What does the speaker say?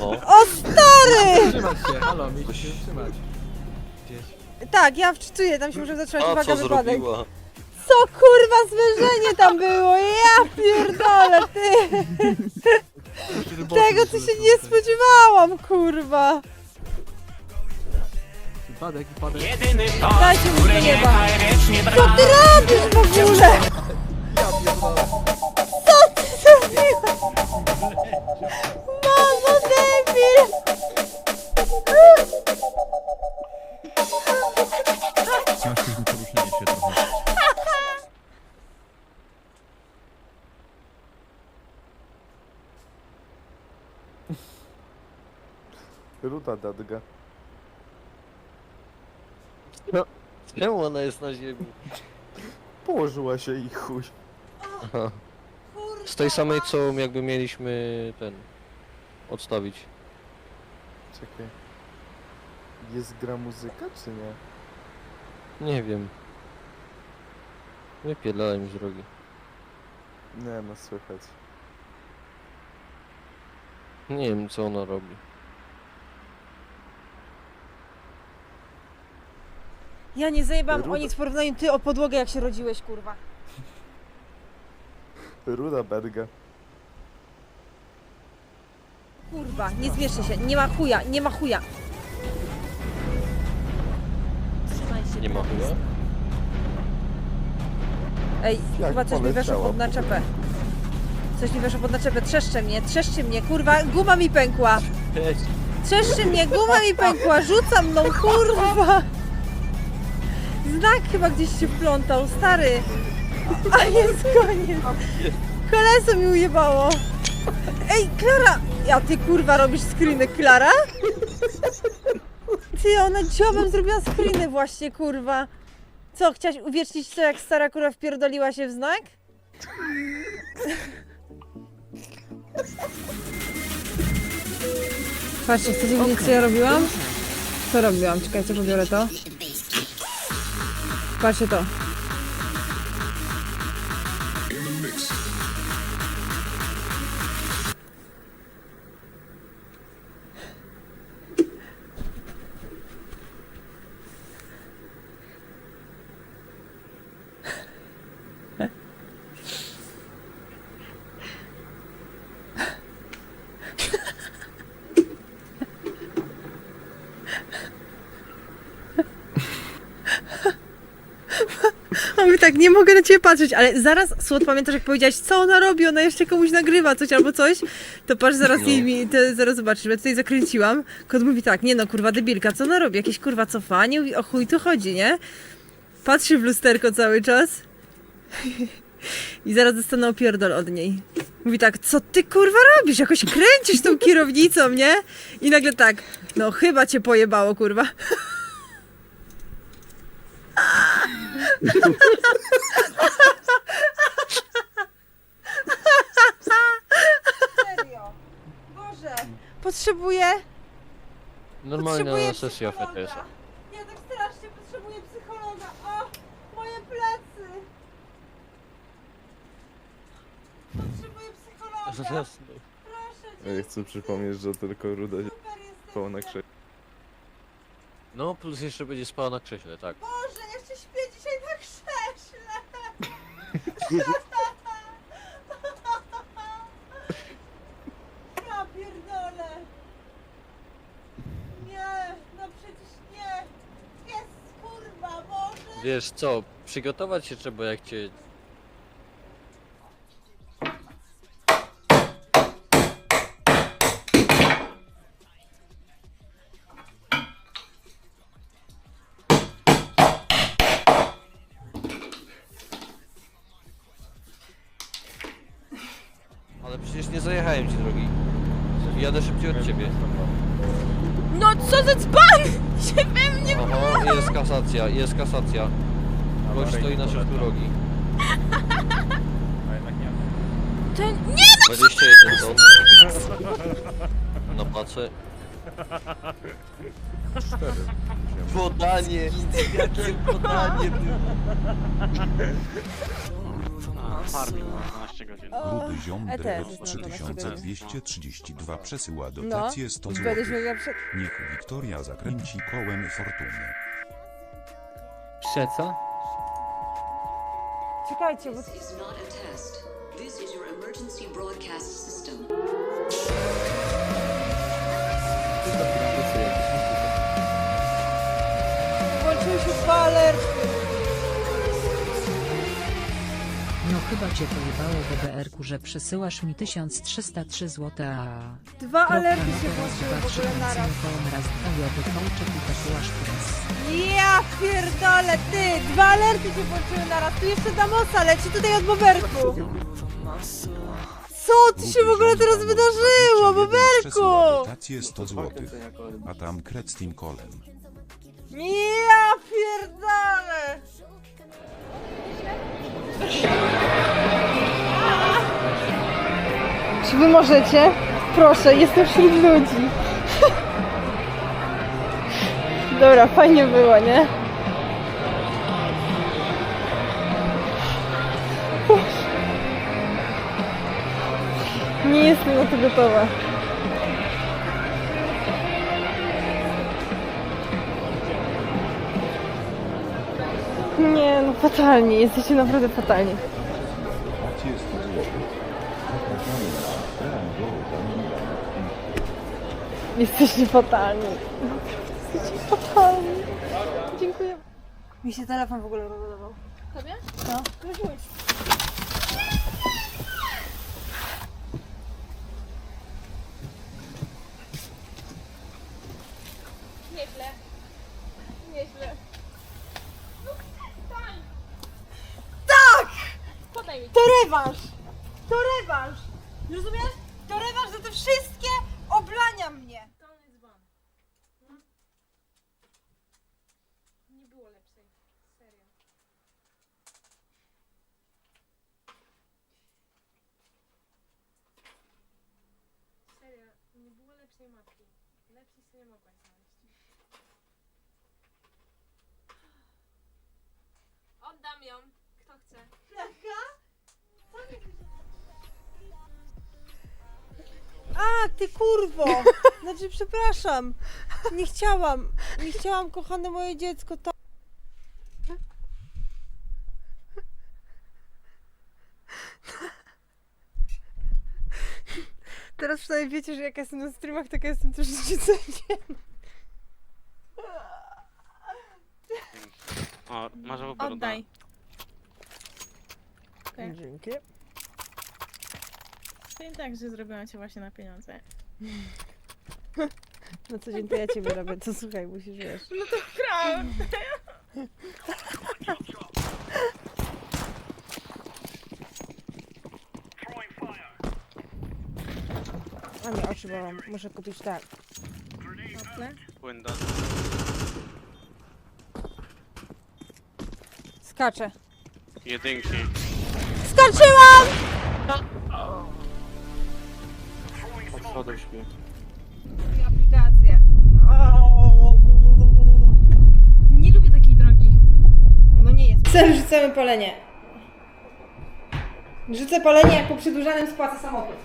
Oho. O stary! Trzymać się, halo, się trzymać. Gdzieś. Tak, ja wczytuję, tam się muszę zatrzymać, A uwaga, co wypadek. zrobiła? Co kurwa zwierzenie tam było? Ja pierdolę, ty! Tego to się nie spodziewałam, kurwa! Wypadek, wypadek. Dajcie mi do nieba! Co ty robisz w ogóle? Co ty zrobiłeś? Mamo, debil! Mężczyzn poruszenie się trochę. Ruda dadga. Czemu ona jest na ziemi? Położyła się i chuj. Aha. Z tej samej co jakby mieliśmy ten odstawić. Czekaj. Jest gra muzyka, czy nie? Nie wiem. Wypierdalaj mi z drogi. Nie, no słychać. Nie wiem co ona robi. Ja nie zajebałam o nic w porównaniu ty o podłogę jak się rodziłeś, kurwa. Ruda berga. Kurwa, nie zmieszczę się, nie ma chuja, nie ma chuja. Trzymaj się. Nie ma chyba? Ej, Jak chyba coś mi weszło poleciała pod naczepę. Coś mi weszło pod naczepę, trzeszcze mnie, trzeszczy mnie, kurwa, guma mi pękła. Cześć. Trzeszczy mnie, guma mi pękła, rzuca mną, kurwa. Znak chyba gdzieś się wplątał, stary. A jest koniec. Koleso mi ujebało. Ej, Klara! Ja ty kurwa robisz screeny, Klara? Ty, ona dziobem zrobiła screeny właśnie, kurwa. Co, chciałaś uwiecznić to, jak stara kurwa wpierdoliła się w znak? Patrzcie, chcecie wiedzieć, co ja robiłam? Co robiłam? Czekajcie, pobiorę to. Patrzcie to. A mówię tak, nie mogę na ciebie patrzeć, ale zaraz, Słod, pamiętasz jak powiedziałaś, co ona robi, ona jeszcze komuś nagrywa coś albo coś, to patrz, zaraz No. jej mi, to zaraz zobaczysz, bo ja tutaj zakręciłam, kot mówi tak, nie no, kurwa debilka, co ona robi, jakieś kurwa cofanie, mówi, o chuj tu chodzi, nie? Patrzy w lusterko cały czas i zaraz dostanę opierdol od niej. Mówi tak, co ty kurwa robisz, jakoś kręcisz tą kierownicą, nie? I nagle tak, no chyba cię pojebało, kurwa. Serio. Boże. Potrzebuję. Normalna potrzebuję sesja psychologa. FTS-a. Ja tak strasznie potrzebuję psychologa. O, moje plecy. Potrzebuję psychologa. Proszę cię. Ja chcę przypomnieć, że tylko Ruda się Super jesteś. spała na krześle. No plus jeszcze będzie spała na krześle, tak. Boże, jeszcze śpię dzisiaj na krześle. Ja pierdolę. Nie, no przecież nie. Jest kurwa, Boże. Wiesz co, przygotować się trzeba jak cię... Jadę szybciej od ciebie. No co za dzban! Się we mnie... Oho, jest kasacja, jest kasacja. Gość stoi na środku drogi. A jednak nie. Ten... Nie! 21 ton. Na pace. Podanie! Jakie podanie farming ma 12 godzin. Gruby ziom ETS Drewer jest na 12 3232 przesyła dotację 100 zł. będziesz miał. Niech Wiktoria zakręci kołem fortuny. Przeco? Czekajcie, bo... This is not a test. This is your emergency broadcast system. Dwa alerty. No chyba cię pojebało BBR-ku, że przesyłasz mi 1303 zł, a... Dwa alerty się włączyły w ogóle naraz. raz, dwa, jody, kołczek i tatuaż teraz. Ja pierdolę, ty! Dwa alerty się włączyły naraz. Tu jeszcze Damosa leci tutaj od Boberku. Co tu się w ogóle teraz wydarzyło, Boberku? dotację 100 zł. A tam kret z tym kolem. Ja pierdolę! Czy wy możecie? Proszę, jestem wśród ludzi. Dobra, fajnie było, nie? Nie jestem na to gotowa. No fatalnie, jesteście naprawdę fatalni. Jesteście fatalni. Jesteście fatalni. Dziękuję. Mi się telefon w ogóle rozładował. Tobie? No. To rewanż! To rewanż! Rozumiesz? To rewanż za te wszystkie oblania mnie! Nie było lepszej. Serio. Serio, nie było lepszej matki. Lepszej sobie nie mogłaś znaleźć. Oddam ją. Kto chce? A, ty kurwo! Znaczy, przepraszam. Nie chciałam. Nie chciałam, kochane moje dziecko, to... Teraz przynajmniej wiecie, że jak ja jestem na streamach, taka jestem też życiem. O, masz wyboru. Oddaj. Dzięki. Powiem tak, że zrobiłam cię właśnie na pieniądze. Na co dzień to ja ciebie robię, to słuchaj, musisz wiesz. Prawda. A mnie oczy bolą, muszę kupić tak. Windows. Skaczę. Jedynki. Skoczyłam! Od schodów śpi. Aplikację. Nie lubię takiej drogi. No nie jest. Cel rzucamy palenie. Rzucę palenie, jak po przedłużanym spłacę samochód.